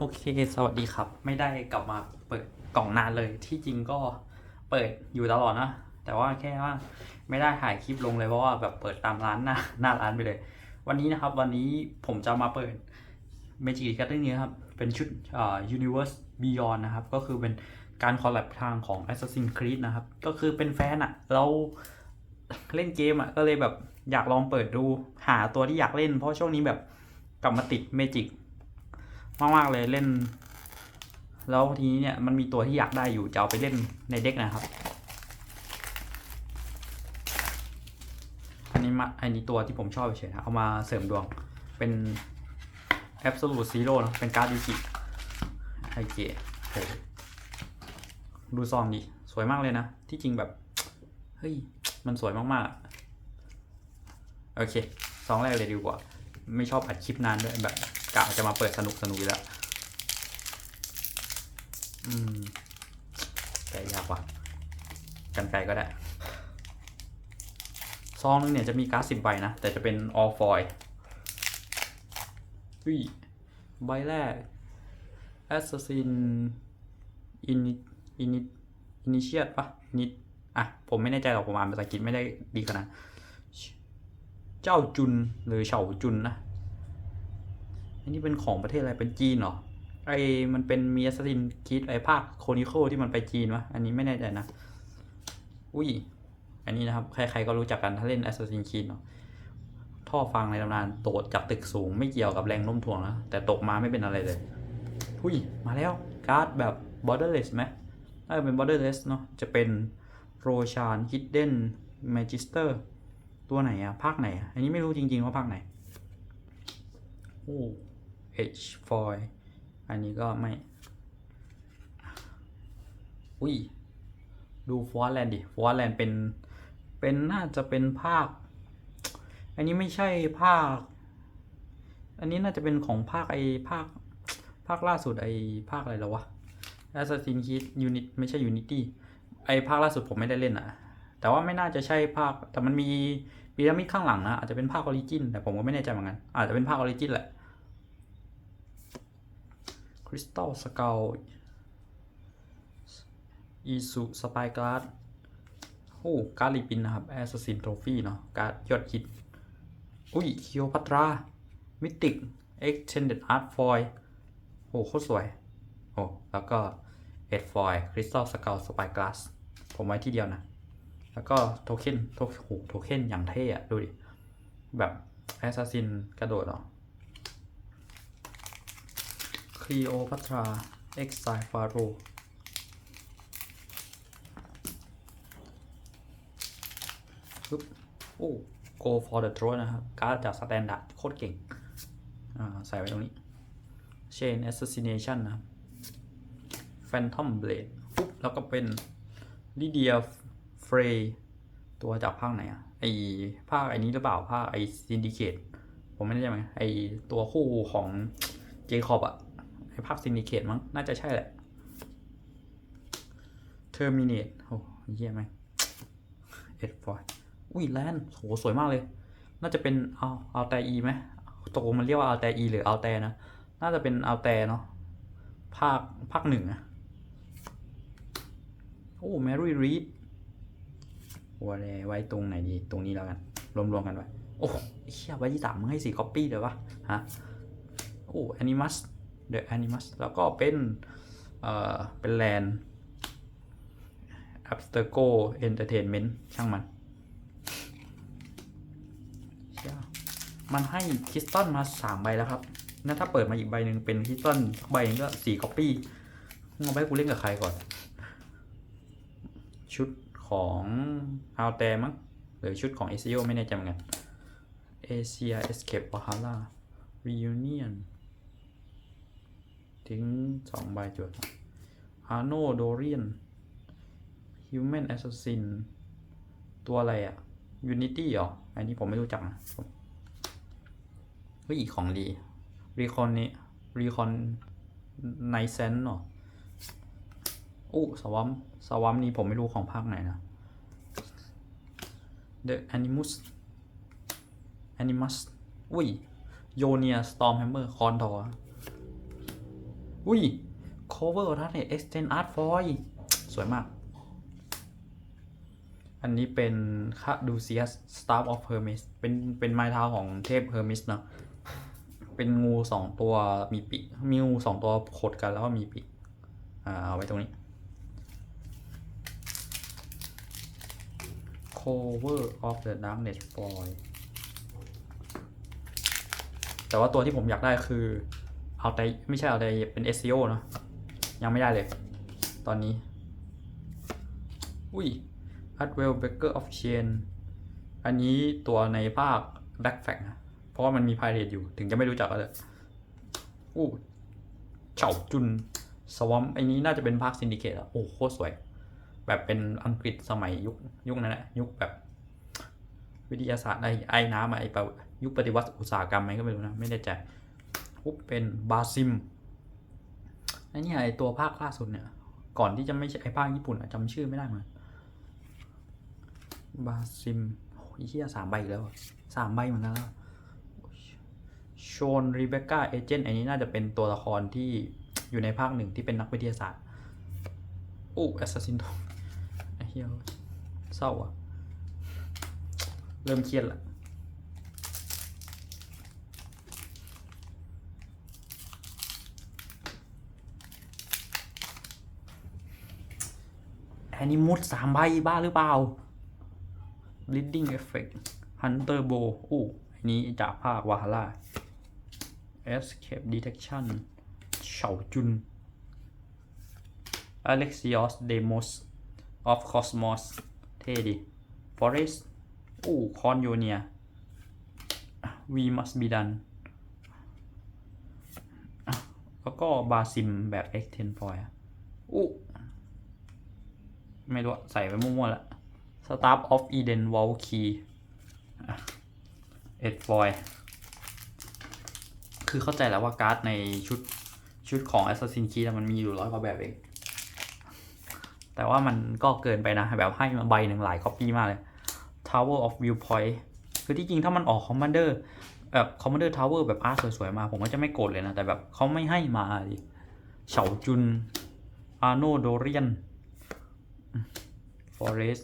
โอเค สวัสดีครับ ไม่ได้กลับมาเปิดกล่องนานเลย ที่จริงก็เปิดอยู่ตลอดนะ แต่ว่าแค่ว่าไม่ได้ถ่ายคลิปลงเลยเพราะว่าแบบเปิดตามร้านหน้าหน้าร้านไปเลย วันนี้นะครับ วันนี้ผมจะมาเปิด Magic g a t h e r i n g นี้ครับ เป็นชุดอ่า Universe Beyond นะครับ ก็คือเป็นการคอลแลบทางของ Assassin's Creed นะครับ ก็คือเป็นแฟนอะเราเล่นเกมอะก็เลยแบบอยากลองเปิดดูหาตัวที่อยากเล่น เพราะช่วงนี้แบบกลับมาติด Magic ม มากๆเลยเล่น แล้วทีนี้เนี่ยมันมีตัวที่อยากได้อยู่จะเอาไปเล่นในเด็กนะครับ อันนี้มาอันนี้ตัวที่ผมชอบเฉยๆนะเอามาเสริมดวงเป็น Absolute Zero นะเป็นการ์ดยูกิไอเกโหดูซองดิสวยมากเลยนะ ที่จริงแบบเฮ้ยมันสวยมากๆอะโอเคซองแรกเลยดีกว่า ไม่ชอบอัดคลิปนานด้วยแบบะจะมาเปิดสนุกสนุกแล้ว อืมแกะยากว่ะกันไกลก็ได้ ซองนึงเนี่ยจะมีการ์ดสิบใบนะ แต่จะเป็น all foil อุ้ยใบแรก assassin in in initiate ปะ init อะ ผมไม่แน่ใจหรอกผมอ่านภาษาอังกฤษไม่ได้ดีขนาดเจ้าจุนหรือเฉาจุนนะ อันนี้เป็นของประเทศอะไรเป็นจีนเหรอไอมันเป็นมี a s s a s s i n คิดไอภาคโคนิโคที่มันไปจีนวะอันนี้ไม่แน่ใจนะ อุ้ย อันนี้นะครับ ใครๆก็รู้จักกันถ้าเล่น Assassin's Creed เนาะท่อฟังในตำนานโดดจากตึกสูงไม่เกี่ยวกับแรงโน้มถ่วงนะแต่ตกมาไม่เป็นอะไรเลยอุ้ย มาแล้ว การ์ดแบบ borderless ไหมน่าเป็น borderless เนาะจะเป็นโรชาน hidden magister ตัวไหนอะภาคไหนอะอันนี้ไม่รู้จริงๆว่าภาคไหนโอ้ H foil อันนี้ก็ไม่ อุ้ย ดูฟอร์แลนด์ดิฟอร์แลนด์เป็น เป็นน่าจะเป็นภาค อันนี้ไม่ใช่ภาค อันนี้น่าจะเป็นของภาคไอภาค ภาคล่าสุดไอภาคอะไรแล้ววะ Assassin's Creed Unit ไม่ใช่ Unity ไอภาคล่าสุดผมไม่ได้เล่นอะแต่ว่าไม่น่าจะใช่ภาค แต่มันมีพีระมิดข้างหลังนะ อาจจะเป็นภาคออริจิน แต่ผมก็ไม่แน่ใจเหมือนกัน อาจจะเป็นภาคออริจินแหละ คริสตัลสเกลอีสุสปายการ์ดโอ้การลีปินนะครับแอสซินโทฟี่เนาะการยอดฮิตอุ้ยคิโอพัตรามิติกเอ็กเทนเด d อาร์ตฟอยโอ้โคตรสวย โอ้ แล้วก็เอ็ดฟอยคริสตัลสเกลสปายกลาสผมไว้ที่เดียวนะ แล้วก็โทเค็นโทโหโทเค็นอย่างเท่อะดูดิ แบบแอสซัสซินกระโดดเหรอค ลีโอพัตราเอ็กไซฟาโรปึ๊บโอ้ go for the throat นะครับ การ์ดจากสแตนดาร์ดโคตรเก่ง อ่า ใส่ไว้ตรงนี้ chain assassination นะครับ phantom blade ปุ๊บแล้วก็เป็น lydia frey ตัวจากภาคไหนอะไอภาคไอนี้หรือเปล่า ภาคไอ syndicate ผมไม่แน่ใจไหมไอตัวคู่ของเจคอบอะ ไอภาค syndicate มั้ง น่าจะใช่แหละ terminate โอ้เยี่ยมไหมเอ็ดฟอยอุ้ยแลนโหสวยมากเลย น่าจะเป็นเอาเอาแต่อีไหมตกลงมันเรียกว่าเอาแต่อีหรือเอาแต่นะ น่าจะเป็นเอาแต่เนาะภาคภาคหนึ่งอะโอ้แมรี่รีดวัวแลไว้ตรงไหนดี ตรงนี้แล้วกัน รวมๆกันไว้ โอ้เชี่ยไว้ที่สามมึงให้สี่ก๊อปปี้เลยวะฮะ โอ้แอนิมัส เดอะแอนิมัสแล้วก็เป็นเอ่อเป็นแลนด์ Abstergo Entertainment ช่างมัน มันให้คริสตัลมาสามใบแล้วครับนั่นถ้าเปิดมาอีกใบหนึ่งเป็นคริสตัลใบหนึงก็สี่คอปปี้เอาไปกูเล่นกับใครก่อน ชุดของอาลแตมั้งหรือชุดของเอซิโอไม่แน่ใจเหมือนกันเอเชียเอสเคปวาฮาร่ารียูเนียน ทิ้งสองใบจดอาโนโดเรียน Human Assassin ตัวอะไรอะ Unity เหรอ อันนี้ผมไม่รู้จักนะเฮ้ยของดี Recon นี่ Recon ไนเซนเหรออู้สวัมสวัมนี้ผมไม่รู้ของภาคไหนนะ The Animus Animus อุ้ยโยเนียสตอมแฮมเมอร์คอนทอ อุ้ย cover ทัศน์เนี่ย extend art foil สวยมาก อันนี้เป็นคาดูเซียส staff of Hermes เป็น เป็นไม้เท้าของเทพ Hermes เนอะเป็นงูสองตัวมีปีกมีงูสองตัวขดกันแล้วก็มีปีกอ่าเอาไว้ตรงนี้ cover of the darkness foil แต่ว่าตัวที่ผมอยากได้คือ เอาแต่ไม่ใช่เอาแต่เป็น SEO เนอะยังไม่ได้เลย ตอนนี้ อุ้ย a d w e l l Baker of Chain อันนี้ตัวในภาค Black Flag นะ เพราะว่ามันมีพายเรตอยู่ ถึงจะไม่รู้จักก็เลยอู้เฉาจุนสวอมไอ้นี้น่าจะเป็นภาคซินดิเคตอะโอ้โคตรสวย แบบเป็นอังกฤษสมัยยุคยุคนั้นแหละยุคแบบ วิทยาศาสตร์ไอ้ไอ้น้ำไอ้ปะยุคปฏิวัติอุตสาหกรรมไหมก็ไม่รู้นะ ไม่แน่ใจ ปุ๊บเป็นบาซิมไอ้เนี่ยไอตัวภาคล่าสุดเนี่ย ก่อนที่จะไม่ใช่ไอภาคญี่ปุ่นอะจำชื่อไม่ได้เหมือนบาซิมโอ้ยเฮียสามใบแล้วสามใบเหมือนกันแล้วชนรีเบคก้าเอเจนต์อันนี้น่าจะเป็นตัวละครที่อยู่ในภาคหนึ่งที่เป็นนักวิทยาศาสตร์โอ้แอสซัสซินทไอเฮียเศร้าอะเริ่มเครียดละ แอนิมุสสามใบบ้าหรือเปล่า Bleeding Effect Hunter Bow อู้อันนี้จากภาควาฮาร่า Escape Detection เฉาจุน Alexios Demos of Cosmos เท่ดี Forest อู้คอนโยเนีย We must be done แล้วก็บาซิมแบบ X10 foil อะอู้ ไม่รู้ใส่ไปมั่วๆละ Staff of Eden w a l k e y เอ็ดฟอยคือเข้าใจแล้วว่าการ์ดในชุดชุดของ Assassin's Creed มันมีอยู่ร้อยกว่าแบบเอง แต่ว่ามันก็เกินไปนะ แบบให้มาใบหนึ่งหลายคอปปี้มากเลย Tower of Viewpoint คือที่จริงถ้ามันออก Commander แบบ Commander Tower แบบอาร์ตสวยๆมา ผมก็จะไม่โกรธเลยนะ แต่แบบเขาไม่ให้มาดิเฉาจุนอาโนโดเรียน ฟอเรส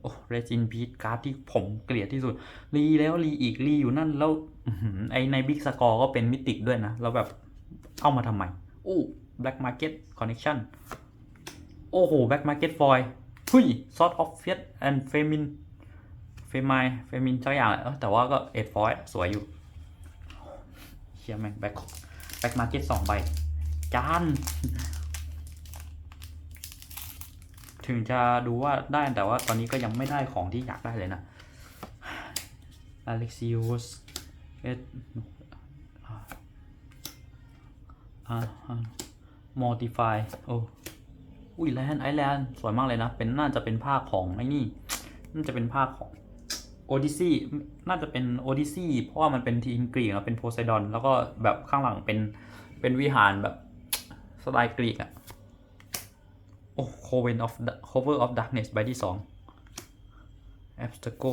โอ้เรจินพีทการ์ดที่ผมเกลียดที่สุด รีแล้วรีอีกรีอยู่นั่นแล้วไอในบิ๊กสกอร์ก็เป็นมิติกด้วยนะ แล้วแบบเอามาทำไมอู้ Black Market Connection โอ้โห Black Market f o i หุ้ย Sort of Fiat and Femin เฟมายเฟมินสักอย่างแหละเออแต่ว่าก็เอ็ดฟอยสวยอยู่เชียแม่งแบ็คแบ็คมาร์เก็ตสองใบจาน ถึงจะดูว่าได้แต่ว่าตอนนี้ก็ยังไม่ได้ของที่อยากได้เลยนะ Alexios เอสเอ่า Mortify โอ้อุ้ยแลนด์ไอแลนด์สวยมากเลยนะ เป็นน่าจะเป็นภาคของไอ้นี่ น่าจะเป็นภาคของโอดิซีน่าจะเป็นโอดิซีเพราะว่ามันเป็นทีมกรีกอะเป็นโพไซดอน แล้วก็แบบข้างหลังเป็นเป็นวิหารแบบสไตล์กรีกอะ โอ้โคเวนออฟโคเวอร์ออฟดักเนสใบที่สองแอปสตโก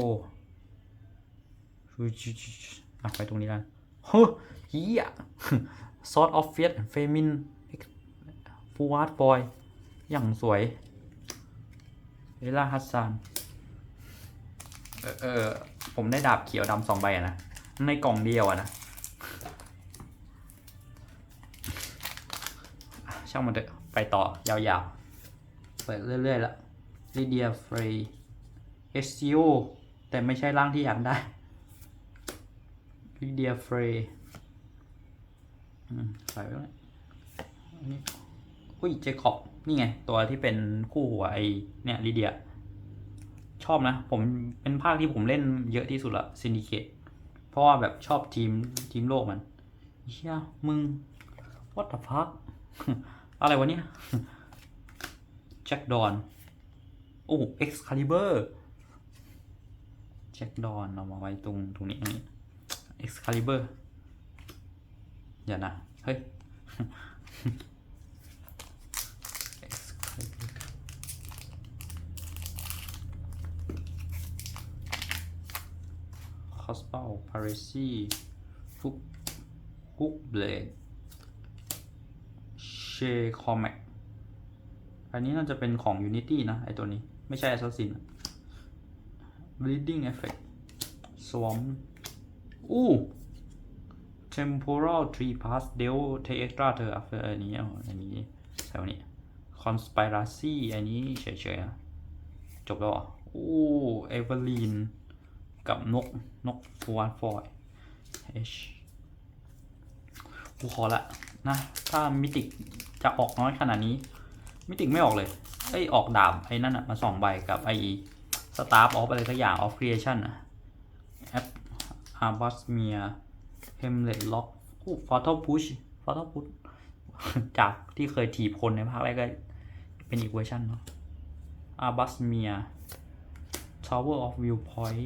อะไปตรงนี้แล้วเฮ้ยเฮียซอสออฟเฟียสเฟมินฟูวาร์ดบอยอย่างสวยเอล่าฮัสซานเออเออผมได้ดาบเขียวดำสองใบอะนะ ในกล่องเดียวอะนะอะช่างมันเถอะไปต่อยาวๆ ไปเรื่อยๆละลิเดียฟรย์เอสซิโอแต่ไม่ใช่ร่างที่อยากได้ลิเดียฟรย์ใส่ไปแล้วอันนี้อุ้ยเจคอบนี่ไง ตัวที่เป็นคู่หัวไอเนี่ยลิเดีย ชอบนะ ผมเป็นภาคที่ผมเล่นเยอะที่สุดละซินดิเคตเพราะว่าแบบชอบทีมทีมโลกมันเฮียมึง what the fuck อะไรวะเนี่ย แจ็คดอน โอ้ Excalibur แจ็คดอนเอามาไว้ตรงตรงนี้ตรงนี้ Excalibur อย่านะ เฮ้ยคอสเปลพาริซีฟุกฮุกเบลดเชคอมแมก อันนี้น่าจะเป็นของ Unity นะ ไอตัวนี้ ไม่ใช่ Assassin Bleeding Effect Swarm อู้ Temporal Tree Pass Deal Take Extra Turn After อันนี้อาอันนี้ใส่วันนี้ Conspiracy อันนี้เฉยๆนะจบแล้วอะอู้เอเวอรีนกับนก นกฟวานฟอย H กูขอละนะ ถ้ามิติกจะออกน้อยขนาดนี้ มิติกไม่ออกเลยเอ้ยออกดาบไอ้นั่นอะมาสองใบกับไอ้สตาร์ฟออฟอะไรสักอย่างออฟครีเอชั่นอะแอปอาร์บัสเมียเฮมเลดล็อกอู้ฟอร์ทพุชฟอร์ทพุชจากที่เคยถีบคนในภาคแรกก็เป็นอีกเวอร์ชันเนาะอาร์บัสเมีย Tower of Viewpoint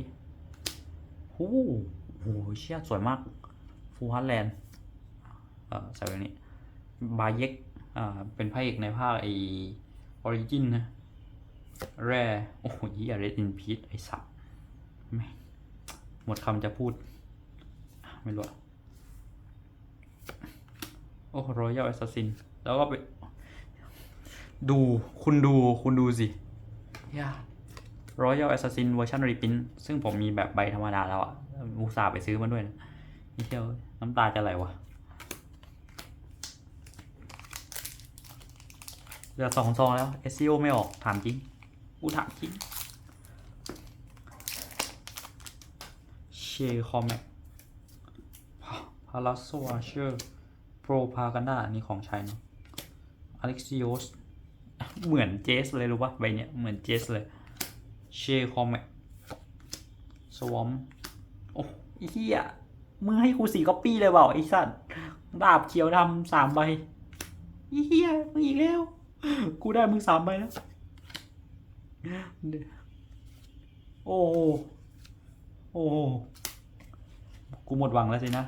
โอ้โหโอ้โหเชี่ยสวยมากฟูฮัตแลนด์เออใส่ไว้นี้ บาเย็ก อ่าเป็นพระเอกในภาคไอออริจินนะแร่โอ้โหยี่อะไรอินพีทไอสัตว์แม่หมดคำจะพูด ไม่รู้อะโอ้รอยัลแอสซัสซินแล้วก็ไป ดูคุณดูคุณดูสิย่า Royal Assassin เวอร์ชันรีพินซึ่งผมมีแบบใบธรรมดาแล้วอะอุตส่าห์ไปซื้อมันด้วยนะนี่เที่ยวน้ำตาจะไหลวะ เหลือสองซองแล้ว SEO ไม่ออกถามจริงกูถามจริงเชคอมแมกพาราโซอาเชอร์โปรพากันดาอันี่ของใช้เนาะอเล็กซิโอสเหมือนเจสเลยรู้ปะใบเนี้ยเหมือนเจสเลยเชคอมแมกสวอมโอ้ไอ้เฮียมึงให้กูสี่ก๊อปปี้เลยเปล่าไอ้สัตว์ดาบเขียวดำสามใบเฮียมึงอีกแล้ว กูได้มึงสามใบแล้ว โอ้โหโอ้โหกูหมดหวังแล้วสินะ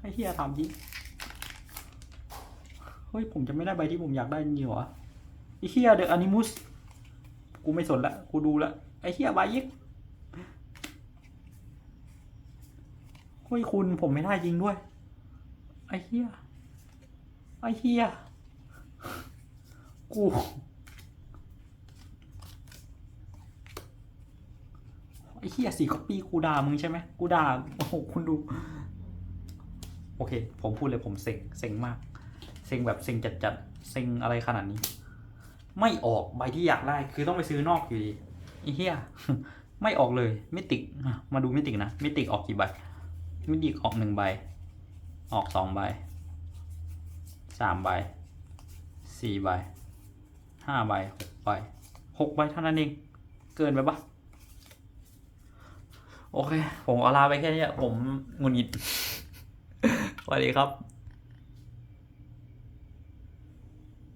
ไอ้เฮียถามจริงเฮ้ย ผมจะไม่ได้ใบที่ผมอยากได้จริงเหรอไอ้เฮียเดอะอนิมุส กูไม่สนละ กูดูละ ไอ้เฮียใบยิก ฮ้ยคุณผมไม่ได้จริงด้วย ไอ้เฮียไอ้เฮียกู ไอ้เฮียสี่คอปีกูด่ามึงใช่ไหม กูด่า โอ้โห คุณดู โอเค ผมพูดเลยผมเซ็ง เซ็งมาก เซ็งแบบเซ็งจัดจัดๆเซ็งอะไรขนาดนี้ ไม่ออกใบที่อยากได้ คือต้องไปซื้อนอกอยู่ดีไอ้เฮียไม่ออกเลย มิติกมาดูมิติกนะ มิติกออกกี่ใบ มิติกออกหนึ่งใบ ออกสองใบสามใบสี่ใบห้าใบหกใบหกใบเท่านั้นเอง เกินไปปะโอเค ผมเอาลาไปแค่เนี้ยผมงุนงิดสวัสดีครับ